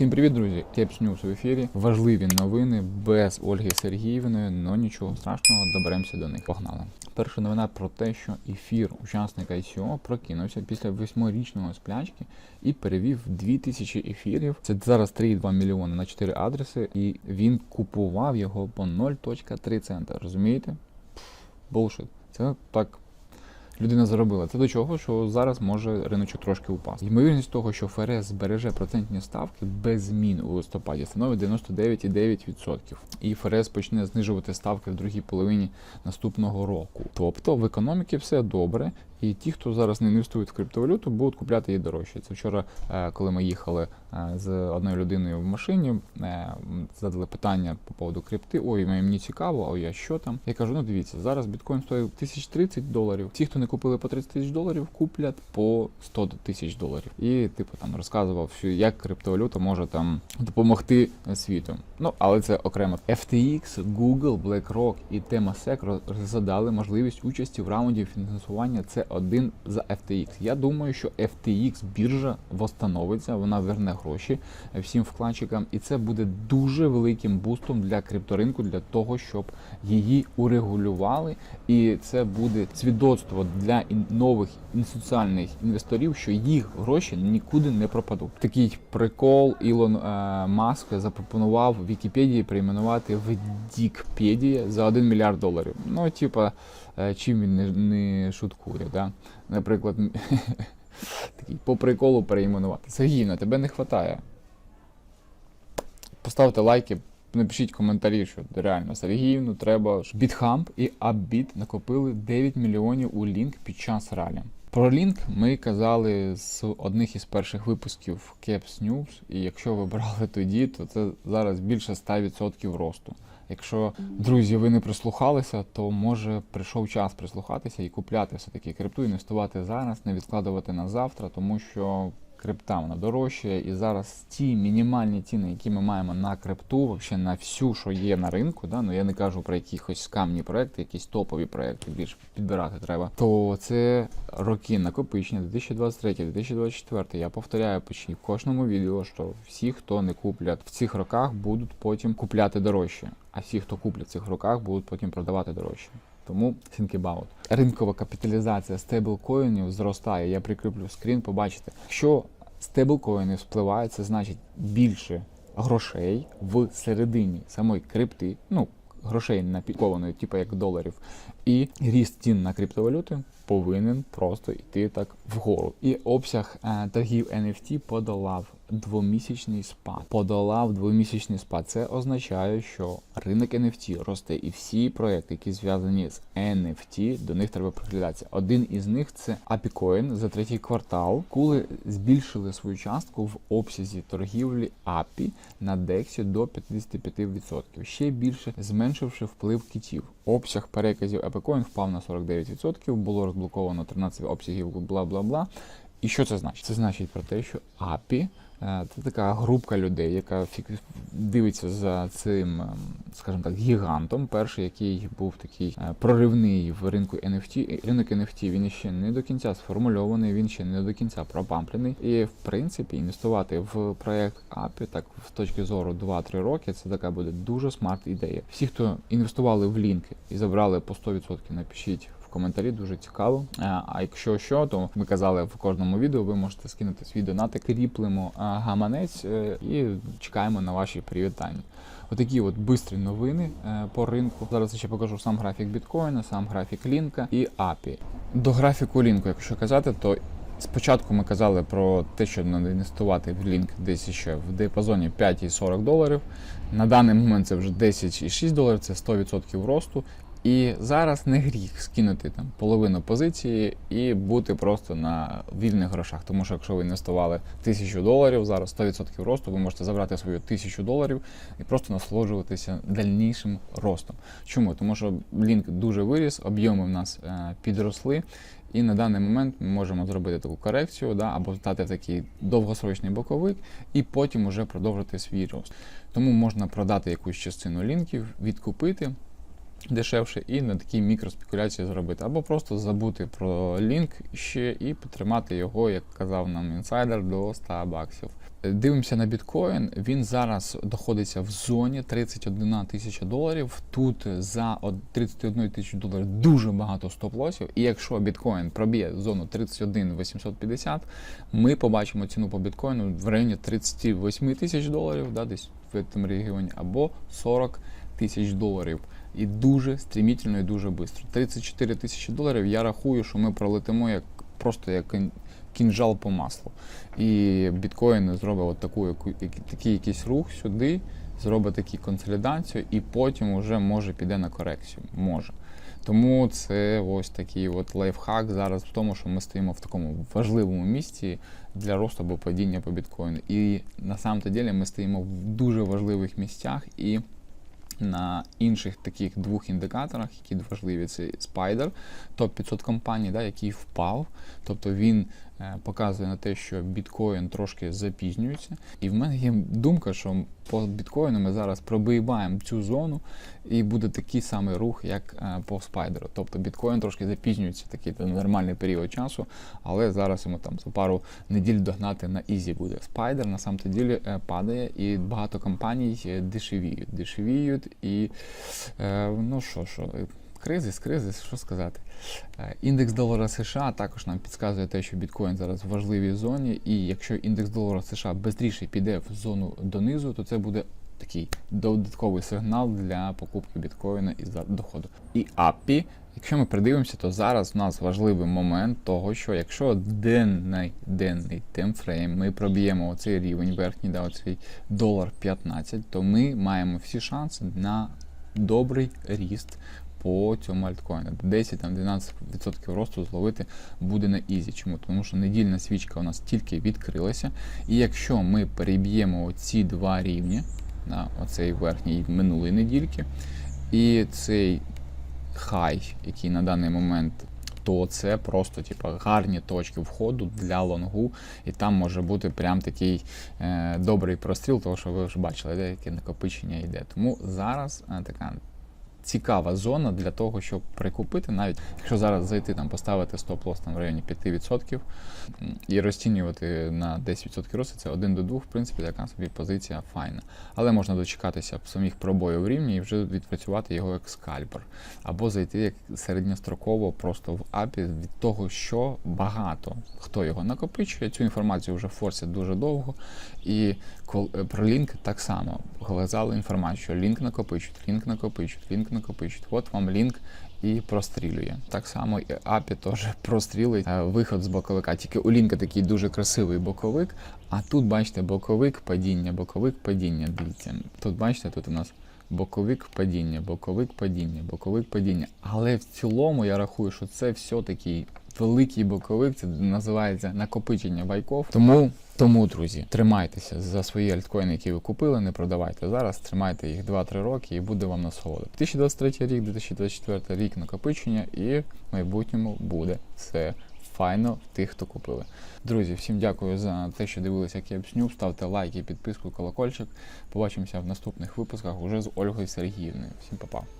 Всім привіт, друзі! Кепс Ньюс в ефірі. Важливі новини без Ольги Сергіївної, але нічого страшного, доберемося до них. Погнали. Перша новина про те, що ефір учасника ICO прокинувся після восьмирічного сплячки і перевів 2000 ефірів. Це зараз 3,2 мільйони на 4 адреси, і він купував його по 0.3 цента. Розумієте? Булшит. Це так людина заробила. Це до чого, що зараз може риночок трошки упасти. Ймовірність того, що ФРС збереже процентні ставки без змін у листопаді, становить 99,9%. І ФРС почне знижувати ставки в другій половині наступного року. Тобто в економіці все добре. І ті, хто зараз не інвестують в криптовалюту, будуть купляти її дорожче. Це вчора, е, коли ми їхали е, з одною людиною в машині, е, задали питання по поводу крипти. Ой, мені цікаво, а що там? Я кажу: ну дивіться, зараз біткоін стоїть 1030 доларів. Ті, хто не купили по 30 тисяч доларів, куплять по 100 тисяч доларів. І типу там розказував, що як криптовалюта може там допомогти світу. Ну але це окремо. FTX, Google, BlackRock і Temasek розглядали можливість участі в раунді фінансування. Це один за FTX. Я думаю, що FTX біржа восстановиться, вона верне гроші всім вкладчикам, і це буде дуже великим бустом для крипторинку, для того, щоб її урегулювали. І це буде свідоцтво для нових інституціальних інвесторів, що їх гроші нікуди не пропадуть. Такий прикол Ілон е, Маск запропонував Вікіпедії перейменувати в Дікпедія за 1 мільярд доларів. Ну, типа, е, чим він не, шуткує, да? Наприклад, такий по приколу перейменувати. Сергійно, тебе не вистачає. Поставте лайки, напишіть коментарі, що реально Сергіївну треба. Бітхамп і Аббіт накопили 9 мільйонів у лінк під час ралі. Про лінк ми казали з одних із перших випусків Caps News, і якщо ви брали тоді, то це зараз більше 100% росту. Якщо, друзі, ви не прислухалися, то може прийшов час прислухатися і купляти все-таки крипту, інвестувати зараз, не відкладувати на завтра, тому що крипта вона дорожчає, і зараз ті мінімальні ціни, які ми маємо на крипту, ще на всю, що є на ринку, да, ну я не кажу про якісь скамні проекти, якісь топові проекти, більш підбирати треба. То це роки накопичення 2023-2024. Я повторяю почти в кожному відео, що всі, хто не куплять в цих роках, будуть потім купляти дорожче. А всі, хто куплять в цих роках, будуть потім продавати дорожче. Тому think about. Ринкова капіталізація стейблкоїнів зростає. Я прикріплю скрін, побачите. Якщо стейблкоїни впливають, це значить більше грошей в середині самої крипти. Ну, грошей напікованої, типу як доларів, і ріст цін на криптовалюти повинен просто йти так вгору. І обсяг е, торгів NFT подолав двомісячний спад. Подолав двомісячний спад. Це означає, що ринок NFT росте, і всі проекти, які зв'язані з NFT, до них треба приглядатися. Один із них це API за третій квартал, коли збільшили свою частку в обсязі торгівлі API на DEX до 55%. Ще більше зменшивши вплив китів. Обсяг переказів API впав на 49%, було розблоковано 13 обсягів, бла бла бла. І що це значить? Це значить про те, що API це така групка людей, яка дивиться за цим, скажімо так, гігантом. Перший, який був такий проривний в ринку NFT. Ринок NFT він ще не до кінця сформульований, він ще не до кінця пропамплений. І в принципі інвестувати в проект API, так в точки зору 2-3 роки, це така буде дуже смарт ідея. Всі, хто інвестували в лінки і забрали по 100%, напишіть коментарі дуже цікаво. А якщо що, то ми казали в кожному відео, ви можете скинути свій донат, кріплемо гаманець е, і чекаємо на ваші привітання. Отакі от бистрі новини е, по ринку. Зараз я ще покажу сам графік біткоїна, сам графік лінка і API. До графіку лінку, якщо казати, то Спочатку ми казали про те, що треба інвестувати в лінк десь ще в диапазоні 5,40 доларів. На даний момент це вже 10,6 доларів, це 100% росту. І зараз не гріх скинути там половину позиції і бути просто на вільних грошах. Тому що якщо ви інвестували тисячу доларів, зараз 100% росту, ви можете забрати свою тисячу доларів і просто насолоджуватися дальнішим ростом. Чому? Тому що лінк дуже виріс, об'єми в нас е, підросли. І на даний момент ми можемо зробити таку корекцію, да, або стати в такий довгосрочний боковик, і потім уже продовжити свій рост. Тому можна продати якусь частину лінків, відкупити дешевше і на такі мікроспекуляції зробити. Або просто забути про лінк ще і потримати його, як казав нам інсайдер, до 100 баксів. Дивимося на біткоін. Він зараз знаходиться в зоні 31 тисяча доларів. Тут за 31 тисячу доларів дуже багато стоп-лосів. І якщо біткоін проб'є зону 31 850, ми побачимо ціну по біткоїну в районі 38 тисяч доларів, да, десь в цьому регіоні, або 40 тисяч доларів. І дуже стрімітельно і дуже швидко. 34 тисячі доларів. Я рахую, що ми пролетимо як просто як кінжал по маслу. І біткоін зробить от таку, такий якийсь рух сюди, зробить таку консолідацію, і потім вже може піде на корекцію. Може. Тому це ось такий от лайфхак зараз в тому, що ми стоїмо в такому важливому місці для росту або падіння по біткоїну. І на самом то ділі ми стоїмо в дуже важливих місцях і на інших таких двох індикаторах, які важливі, це Spider, топ 500 компаній, да, який впав. Тобто він показує на те, що біткоін трошки запізнюється. І в мене є думка, що по біткоїну ми зараз пробиваємо цю зону, і буде такий самий рух, як е, по спайдеру. Тобто біткоін трошки запізнюється, такий нормальний період часу, але зараз йому там за пару неділь догнати на ізі буде. Спайдер на самом ділі е, падає, і багато компаній е, дешевіють. Дешевіють і е, ну що, що. Кризис, кризис, що сказати. Е, Індекс долара США також нам підказує те, що біткоін зараз в важливій зоні, і якщо індекс долара США швидше піде в зону донизу, то це буде такий додатковий сигнал для покупки біткоїна і за доходу. І API, якщо ми придивимося, то зараз у нас важливий момент того, що якщо денний денний темфрейм ми проб'ємо оцей рівень верхній, да, оцей долар 15, то ми маємо всі шанси на добрий ріст по цьому альткоїну. 10-12% росту зловити буде на ізі. Чому? Тому що недільна свічка у нас тільки відкрилася. І якщо ми переб'ємо оці два рівні, на оцей верхній минулої недільки, і цей хай, який на даний момент. То це просто типу, гарні точки входу для лонгу, і там може бути прям такий е, добрий простріл, тому що ви вже бачили, де яке накопичення йде. Тому зараз е, така цікава зона для того, щоб прикупити, навіть якщо зараз зайти там, поставити стоп-лосс там в районі 5% і розцінювати на 10% росту, це 1 до 2, в принципі, така собі позиція файна. Але можна дочекатися самих пробоїв в рівні і вже відпрацювати його як скальпер. Або зайти як середньостроково просто в апі від того, що багато хто його накопичує. Цю інформацію вже форсять дуже довго. І е, про лінк так само глазали інформацію, що лінк накопичують, лінк накопичують, лінк накопичують. От вам лінк і прострілює. Так само і API теж прострілить е, виход з боковика. Тільки у лінка такий дуже красивий боковик. А тут, бачите, боковик падіння, боковик падіння. Дивіться. Тут бачите, тут у нас боковик падіння, боковик падіння, боковик падіння. Але в цілому я рахую, що це все-таки великий боковик, це називається накопичення байков. Тому, тому, друзі, тримайтеся за свої альткоїни, які ви купили, не продавайте зараз, тримайте їх 2-3 роки і буде вам насолода. 2023 рік, 2024 рік накопичення, і в майбутньому буде все файно тих, хто купили. Друзі, всім дякую за те, що дивилися, як я обсню. Ставте лайки, підписку, колокольчик. Побачимося в наступних випусках уже з Ольгою Сергіївною. Всім па-па.